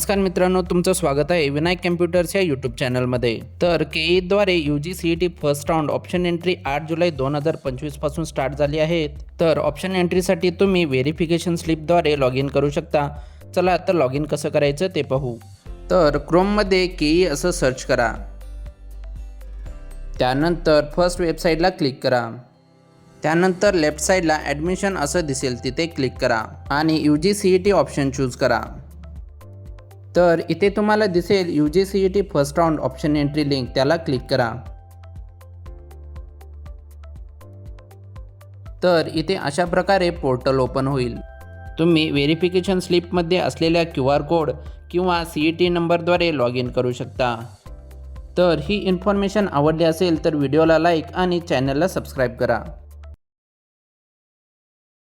नमस्कार मित्रांनो तुमचं स्वागत आहे विनायक कम्प्युटर्सच्या यूट्यूब चॅनलमध्ये. तर के ईद्वारे U G C E T first round option entry आठ जुलै दोन हजार पंचवीसपासून स्टार्ट झाली आहे. तर ऑप्शन एंट्रीसाठी तुम्ही व्हेरिफिकेशन स्लिपद्वारे लॉग इन करू शकता. चला तर लॉग इन कसं करायचं ते पाहू. तर क्रोममध्ये के ई असं सर्च करा. त्यानंतर फर्स्ट वेबसाईटला क्लिक करा. त्यानंतर लेफ्ट साईडला ॲडमिशन असं दिसेल तिथे क्लिक करा. आणि U G C E T option choose करा. तर इथे तुम्हाला दिसेल U G C E T first round option entry link त्याला क्लिक करा. तर इथे अशा प्रकारे पोर्टल ओपन होईल. तुम्ही व्हेरिफिकेशन स्लिपमध्ये असलेल्या क्यू आर कोड किंवा सी ई टी नंबरद्वारे लॉग इन करू शकता. तर ही इन्फॉर्मेशन आवडली असेल तर व्हिडिओला लाईक आणि चॅनलला सबस्क्राईब करा.